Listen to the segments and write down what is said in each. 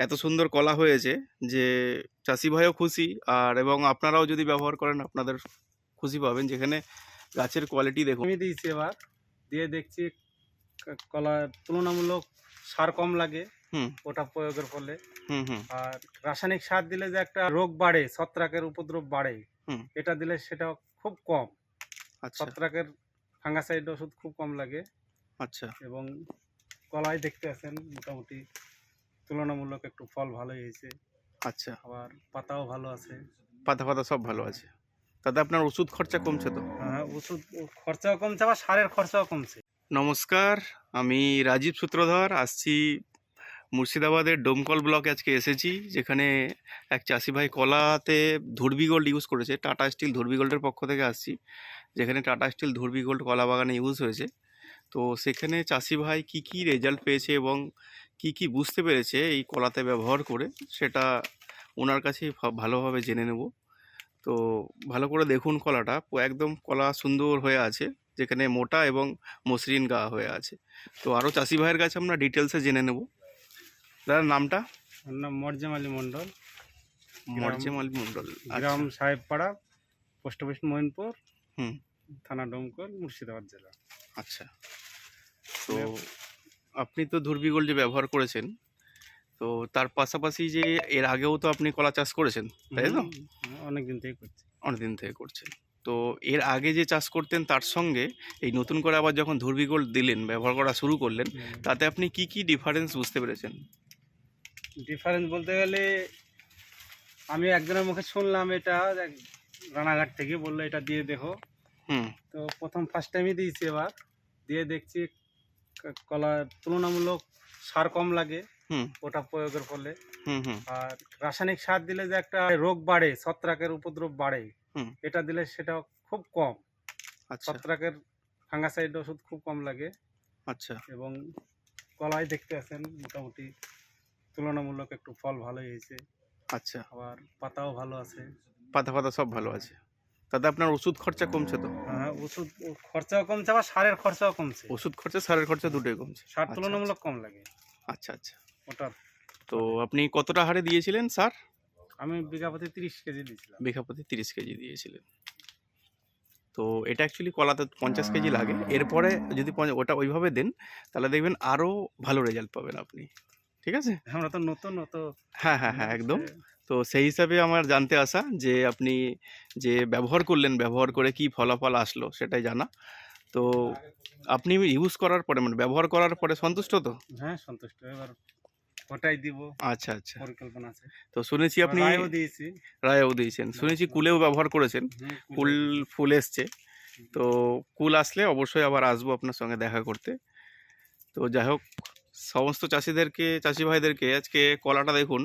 এত সুন্দর কলা হয়েছে যে চাষি ভাইও খুশি। আর এবং আপনারাও যদি ব্যবহার করেন আপনাদের খুশি পাবেন। যেখানে গাছের কোয়ালিটি দেখুন। আমি দিয়েছি এবার। দিয়ে দেখছি কলা তুলনামূলক সার কম লাগে। হুম। ওটা প্রয়োগের ফলে। হুম হুম। আর রাসায়নিক সার দিলে যে একটা রোগ বাড়ে ছত্রাকের উপদ্রব বাড়ে। এটা দিলে সেটা খুব কম। আচ্ছা। ছত্রাকের ফাঙ্গাসাইড ওষুধ খুব কম লাগে। আচ্ছা। এবং কলাই দেখতে আছেন মোটামুটি। তুলনামূলক একটু ফল ভালোই হয়েছে। আচ্ছা। আবার পাতাও ভালো আছে। পাতা পাতা সব ভালো আছে। তাতে আপনার ওষুধ খরচা কমছে তো? হ্যাঁ, ওষুধ খরচাও কমছে আবার সারের খরচাও কমছে। নমস্কার আমি রাজীব সূত্রধর আসছি মুর্শিদাবাদের ডোমকল ব্লকে আজকে এসেছি যেখানে এক চাষি ভাই কলাতে ধুরবি গোল্ড ইউজ করেছে টাটা স্টিল ধুরবি গোল্ডের পক্ষ থেকে আসছি যেখানে টাটা স্টিল ধুরবি গোল্ড কলা বাগানে ইউজ হয়েছে। তো সেখানে চাষি ভাই কি কি রেজাল্ট পেয়েছে এবং কি কি বুঝতে পেরেছে এই কলাতে ব্যবহার করে সেটা ওনার কাছেই ভালোভাবে জেনে নেব। তো ভালো করে দেখুন কলাটা একদম কলা সুন্দর হয়ে আছে যেখানে মোটা এবং মসৃণ গা হয়ে আছে। তো আরও চাষি ভাইয়ের কাছে আমরা ডিটেলসে জেনে নেব। দাদার নামটা? নাম মর্জাম আলী মণ্ডল। মর্জেম আলী মণ্ডল গ্রাম সাহেবপাড়া পোস্ট অফিস মোহিনপুর হুম। থানা ডোমকল মুর্শিদাবাদ জেলা। আচ্ছা। তো আপনি তো ধুরবি গোল্ড যে ব্যবহার করেছেন। তো তার পাশাপাশি যে এর আগেও তো আপনি কলা চাষ করেছেন তাই তো? অনেক দিন থেকে করছি। অনেকদিন থেকে করছেন। তো এর আগে যে চাষ করতেন তার সঙ্গে এই নতুন করে আবার যখন ধুরবি গোল্ড দিলেন ব্যবহার করা শুরু করলেন তাতে আপনি কি কি ডিফারেন্স বুঝতে পেরেছেন? ডিফারেন্স বলতে গেলে আমি একজনের মুখে শুনলাম এটা রানাঘাট থেকে বলল এটা দিয়ে দেখো হুম। তো প্রথম ফার্স্ট টাইমই দিয়েছি এবার। দিয়ে দেখছি কলা তুলনামূলক সার কম লাগে হুম। ওটা প্রয়োগের ফলে। হুম হুম। আর রাসায়নিক সার দিলে যে একটা রোগ বাড়ে ছত্রাকের উপদ্রব বাড়ে। এটা দিলে সেটা খুব কম। আচ্ছা। ছত্রাকের ফাঙ্গাসাইড ওষুধ খুব কম লাগে। আচ্ছা। এবং কলাই দেখতে আছেন মোটামুটি তুলনামূলক একটু ফল ভালোই হয়েছে। আচ্ছা। আবার পাতাও ভালো আছে। পাতা পাতা সব ভালো আছে। তাতে আপনার ওষুধ খরচা কমছে তো? হ্যাঁ ওষুধ খরচাও কমছে আবার সারের খরচাও কমছে। ওষুধ খরচা সারের খরচা দুটোই কমছে। সার আচ্ছা, তুলনামূলক কম লাগে। আচ্ছা আচ্ছা। ওটা তো আপনি কতটা হারে দিয়েছিলেন সার? আমি বিঘা প্রতি তিরিশ কেজি দিয়েছিলাম। বিঘা প্রতি তিরিশ কেজি দিয়েছিলেন। তো এটা অ্যাকচুয়ালি কলাতে পঞ্চাশ কেজি লাগে। এরপরে যদি ওটা ওইভাবে দেন তাহলে দেখবেন আরও ভালো রেজাল্ট পাবেন আপনি। ঠিক আছে? আমরা তো নতুন অত হ্যাঁ হ্যাঁ হ্যাঁ একদম। তো সেই হিসাবে আমার জানতে আসা যে আপনি যে ব্যবহার করলেন ব্যবহার করে কি ফলাফল আসলো সেটাই জানা। তো আপনি ইউজ করার পরে মানে ব্যবহার করার পরে সন্তুষ্ট তো? হ্যাঁ সন্তুষ্ট। এবার ওটাই দিব। আচ্ছা আচ্ছা। পরিকল্পনা আছে। তো শুনেছি আপনি রায়ও দিয়েছি। রায়ও দিয়েছেন। শুনেছি কুলেও ব্যবহার করেছেন। কুল ফুল এসছে। তো কুল আসলে অবশ্যই আবার আসব আপনার সঙ্গে দেখা করতে। তো যাই হোক সমস্ত চাষিদেরকে চাষি ভাইদেরকে আজকে কলাটা দেখুন।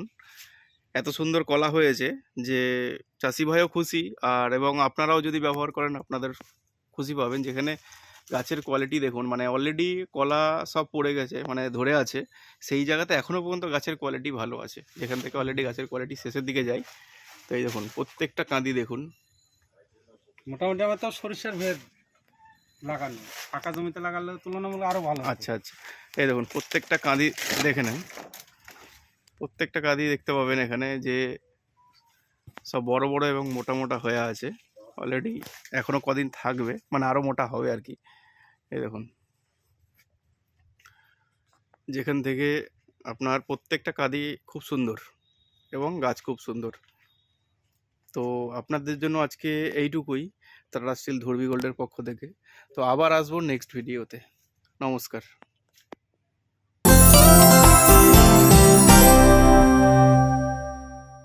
এত সুন্দর কলা হয়েছে যে চাষি ভাইও খুশি। আর এবং আপনারাও যদি ব্যবহার করেন আপনাদের খুশি পাবেন। যেখানে গাছের কোয়ালিটি দেখুন মানে অলরেডি কলা সব পড়ে গেছে মানে ধরে আছে। সেই জায়গাতে এখনও পর্যন্ত গাছের কোয়ালিটি ভালো আছে। যেখান থেকে অলরেডি গাছের কোয়ালিটি শেষের দিকে যায়। তো এই দেখুন প্রত্যেকটা কাঁদি দেখুন। মোটামুটি আমার তো সরিষার ভেদ লাগানো। ফাঁকা জমিতে লাগালে তুলনামূলক আরও ভালো আচ্ছা আচ্ছা। এই দেখুন প্রত্যেকটা কাঁদি দেখে নেন। প্রত্যেকটা কাঁদি দেখতে পাবেন এখানে যে সব বড় বড় এবং মোটা মোটা হয়ে আছে। অলরেডি এখনও কদিন থাকবে মানে আরও মোটা হবে আর কি। এই দেখুন। যেখান থেকে আপনার প্রত্যেকটা কাঁদি খুব সুন্দর এবং গাছ খুব সুন্দর। তো আপনাদের জন্য আজকে এইটুকুই তারা স্টিল ধর্বি গোল্ডের পক্ষ থেকে। তো আবার আসব নেক্সট ভিডিওতে নমস্কার।